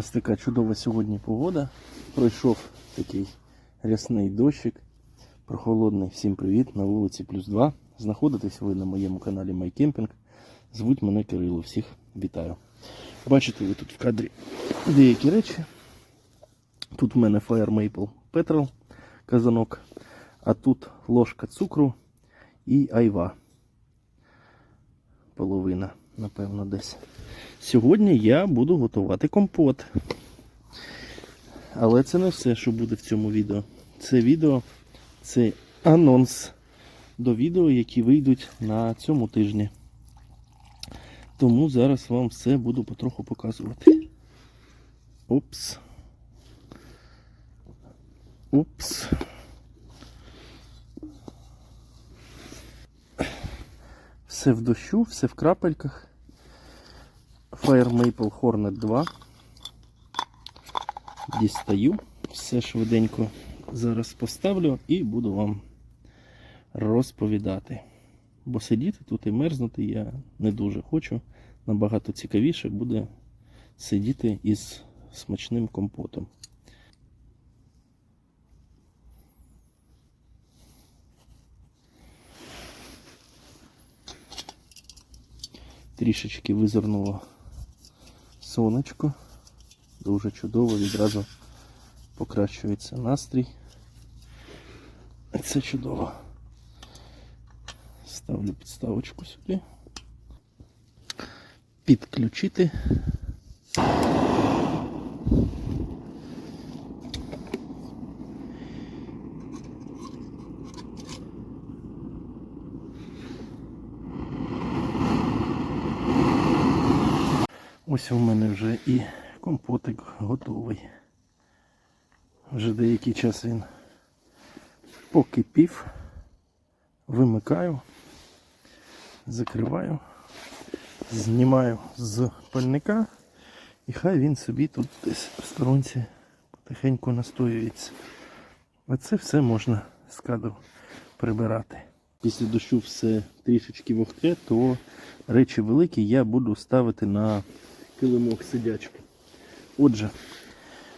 Ось така чудова сьогодні погода. Пройшов такий рясний дощик. Прохолодний. Всім привіт! На вулиці плюс 2. Знаходитесь ви на моєму каналі MyCamping. Звуть мене Кирило. Всіх вітаю. Бачите ви тут в кадрі деякі речі. Тут в мене Fire Maple Petrol казанок, а тут ложка цукру і айва. Половина, напевно, десь. Сьогодні я буду готувати компот. Але це не все, що буде в цьому відео. Це відео це анонс до відео, які вийдуть на цьому тижні. Тому зараз вам все буду потроху показувати. Опс. Упс. Все в дощу, все в крапельках. Fire Maple Hornet 2. Дістаю. Все швиденько зараз поставлю і буду вам розповідати. Бо сидіти тут і мерзнути я не дуже хочу. Набагато цікавіше буде сидіти із смачним компотом. Трішечки визирнуло сонечко. Дуже чудово, відразу покращується настрій. Це чудово. Ставлю підставочку сюди. Підключити. Ось у мене вже і компотик готовий. Вже деякий час він покипів, вимикаю, закриваю, знімаю з пальника і хай він собі тут десь в сторонці потихеньку настоюється. А це все можна з кадру прибирати. Після дощу все трішечки вогке, то речі великі я буду ставити на килимок сидячку. Отже,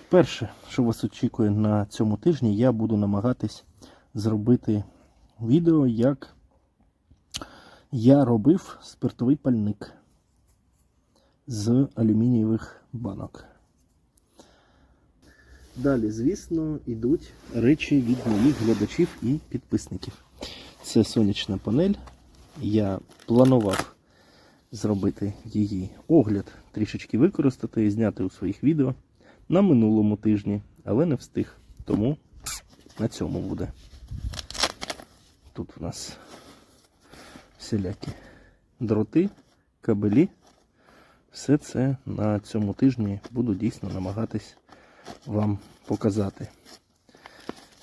перше, що вас очікує на цьому тижні, я буду намагатись зробити відео, як я робив спиртовий пальник з алюмінієвих банок. Далі, звісно, йдуть речі від моїх глядачів і підписників. Це сонячна панель. Я планував зробити її огляд, трішечки використати і зняти у своїх відео на минулому тижні, але не встиг. Тому на цьому буде. Тут у нас всілякі дроти, кабелі. Все це на цьому тижні буду дійсно намагатись вам показати.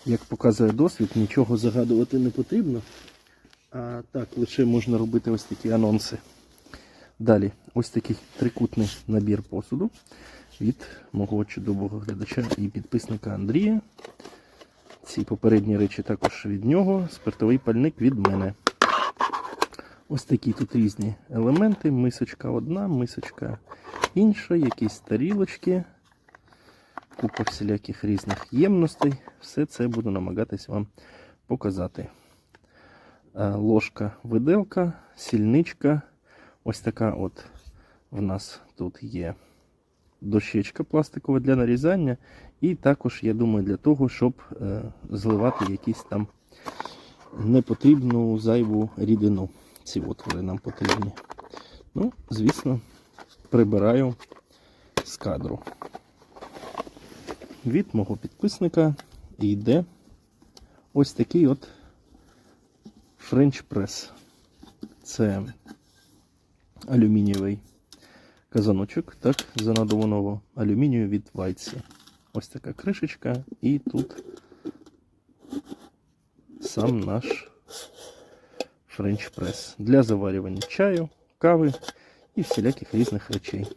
Як показує досвід, нічого загадувати не потрібно. А так, лише можна робити ось такі анонси. Далі, ось такий трикутний набір посуду від мого чудового глядача і підписника Андрія. Ці попередні речі також від нього. Спиртовий пальник від мене. Ось такі тут різні елементи. Мисочка одна, мисочка інша, якісь тарілочки, купа всіляких різних ємностей. Все це буду намагатись вам показати. Е, Ложка, виделка, сільничка. Ось така от в нас тут є дощечка пластикова для нарізання. І також, я думаю, для того, щоб е, зливати якісь там непотрібну зайву рідину. Ці отвори нам потрібні. Ну, звісно, прибираю з кадру. Від мого підписника йде ось такий от French Press. Це алюмінієвий казаночок, так, занадованого алюмінію від Вайці. Ось така кришечка, і тут сам наш Press для заварювання чаю, кави і всіляких різних речей.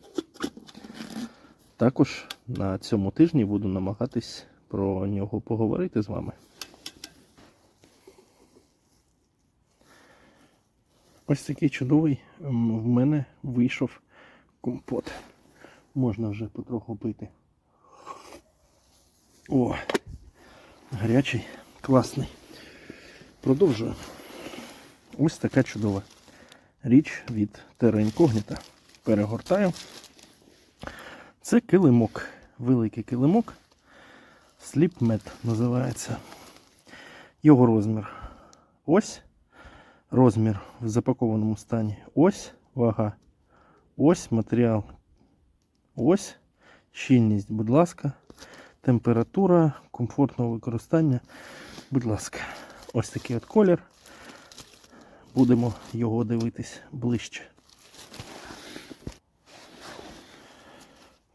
Також на цьому тижні буду намагатись про нього поговорити з вами. Ось такий чудовий в мене вийшов компот. Можна вже потроху пити. О, гарячий, класний. Продовжую. Ось така чудова річ від Terra Incognita. Перегортаю. Це килимок. Великий килимок. Slipmet називається. Його розмір. Ось. Розмір в запакованому стані. Ось вага. Ось матеріал. Ось. Щільність, будь ласка. Температура комфортного використання. Будь ласка. Ось такий от колір. Будемо його дивитись ближче.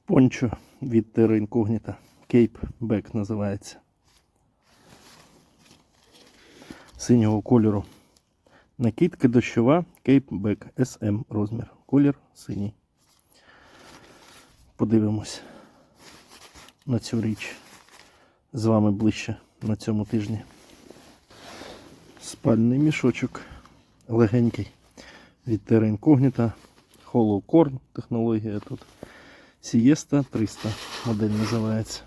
Пончо від Terra Incognita. Cape Back називається. Синього кольору. Накидка дощова Back SM розмір. Колір синій. Подивимось на цю річ з вами ближче на цьому тижні. Спальний мішочок легенький від Terra Incognita. Hollow Corn технологія тут. Siesta 300 модель називається.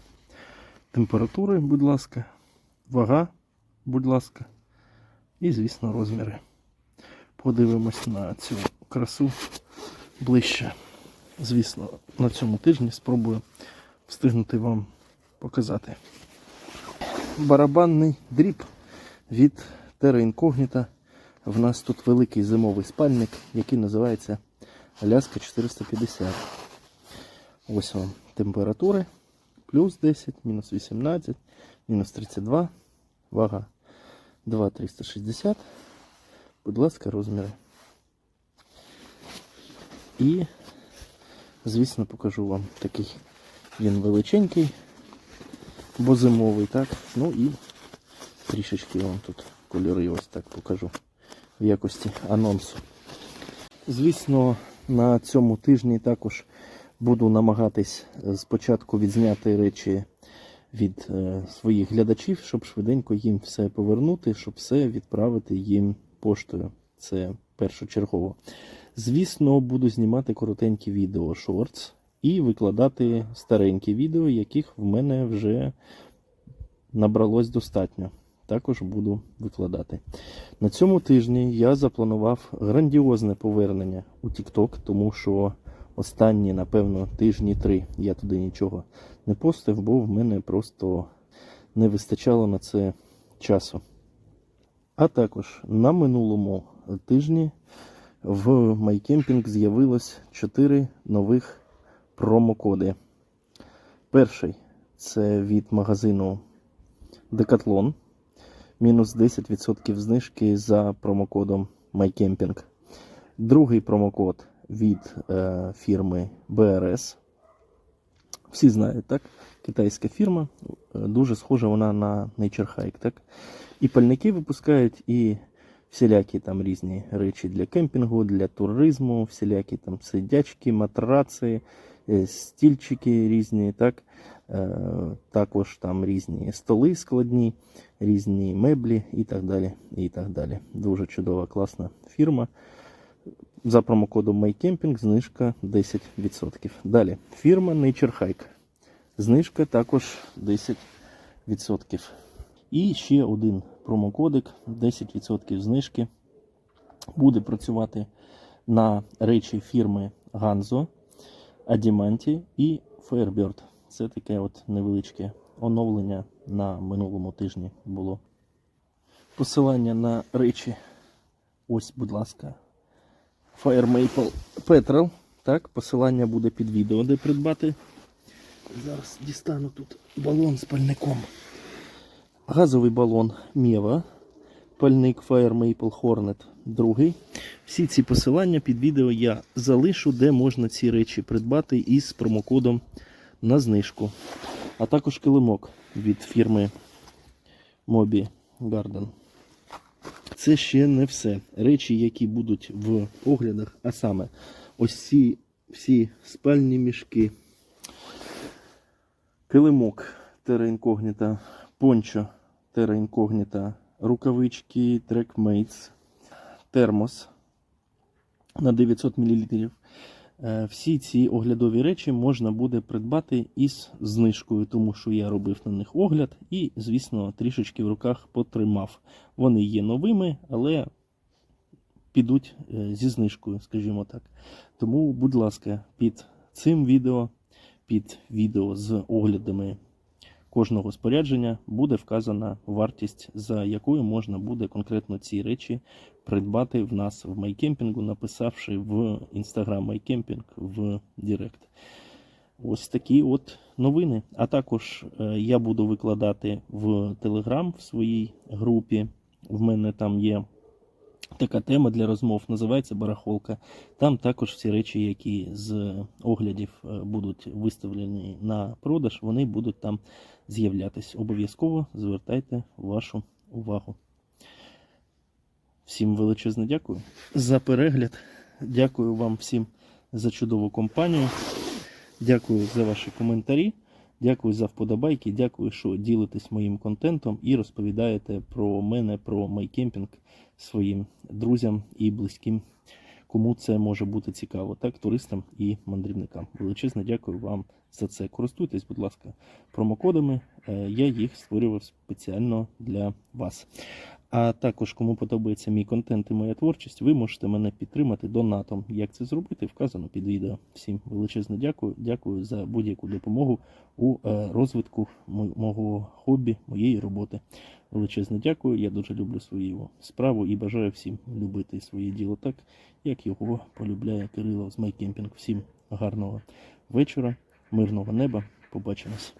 Температури, будь ласка, вага, будь ласка, і, звісно, розміри. Подивимось на цю красу ближче. Звісно, на цьому тижні спробую встигнути вам показати. Барабанний дріб від Terra Incognita. В нас тут великий зимовий спальник, який називається Аляска 450. Ось вам температури. Плюс 10, мінус 18, мінус 32, вага 2,360. Будь ласка, розміри. І, звісно, покажу вам такий. Він величенький, бо зимовий, так? Ну і трішечки вам тут кольори ось так покажу в якості анонсу. Звісно, на цьому тижні також буду намагатись е, спочатку відзняти речі від е, своїх глядачів, щоб швиденько їм все повернути, щоб все відправити їм поштою. Це першочергово. Звісно, буду знімати коротенькі відео шортс і викладати старенькі відео, яких в мене вже набралось достатньо. Також буду викладати. На цьому тижні я запланував грандіозне повернення у TikTok, тому що останні, напевно, тижні три я туди нічого не постив, бо в мене просто не вистачало на це часу. А також на минулому тижні в MyCamping з'явилось 4 нових промокоди. Перший це від магазину Decathlon. Мінус 10% знижки за промокодом MyCamping. Другий промокод від е, фірми BRS. Всі знають, так? Китайська фірма. Е, Дуже схожа вона на Nature Hike. Так? І пальники випускають, і всілякі там різні речі для кемпінгу, для туризму, всілякі там сидячки, матраци, е, стільчики різні. так? Е, Також там різні столи складні, різні меблі і так далі. і так далі. Дуже чудова, класна фірма. За промокодом MyCamping знижка 10%. Далі фірма Nature Hike. Знижка також 10%. І ще один промокодик 10% знижки. Буде працювати на речі фірми Ganzo, Adimanti і Firebird. Це таке от невеличке оновлення на минулому тижні було. Посилання на речі. Ось, будь ласка. Fire Maple Petrol. Так, посилання буде під відео, де придбати. Зараз дістану тут балон з пальником. Газовий балон Мєва. Пальник Fire Maple Hornet другий. Всі ці посилання під відео я залишу, де можна ці речі придбати із промокодом на знижку. А також килимок від фірми Mobi Garden. Це ще не все. Речі, які будуть в оглядах, а саме ось ці всі спальні мішки, килимок Terra Incognita, пончо Terra Incognita, рукавички Trackmates, термос на 900 мл, Е, Всі ці оглядові речі можна буде придбати із знижкою, тому що я робив на них огляд і, звісно, трішечки в руках потримав. Вони є новими, але підуть е, зі знижкою, скажімо так. Тому, будь ласка, під цим відео, під відео з оглядами кожного спорядження буде вказана вартість, за якою можна буде конкретно ці речі придбати в нас в майкемпінгу, написавши в інстаграм майкемпінг в Директ. Ось такі от новини. А також е, я буду викладати в Телеграм в своїй групі. В мене там є така тема для розмов, називається барахолка. Там також всі речі, які з оглядів е, будуть виставлені на продаж, вони будуть там з'являтись. Обов'язково звертайте вашу увагу. Всім величезне дякую за перегляд. Дякую вам всім за чудову компанію. Дякую за ваші коментарі. Дякую за вподобайки. Дякую, що ділитесь моїм контентом і розповідаєте про мене, про майкемпінг своїм друзям і близьким, кому це може бути цікаво, так, туристам і мандрівникам. Величезне дякую вам за це. Користуйтесь, будь ласка, промокодами. Е, Я їх створював спеціально для вас. А також, кому подобається мій контент і моя творчість, ви можете мене підтримати донатом. Як це зробити, вказано під відео. Всім величезне дякую. Дякую за будь-яку допомогу у е, розвитку мо- мого хобі, моєї роботи. Величезне дякую. Я дуже люблю свою справу і бажаю всім любити своє діло так, як його полюбляє Кирило з Майкемпінг. Всім гарного вечора, мирного неба. Побачимось.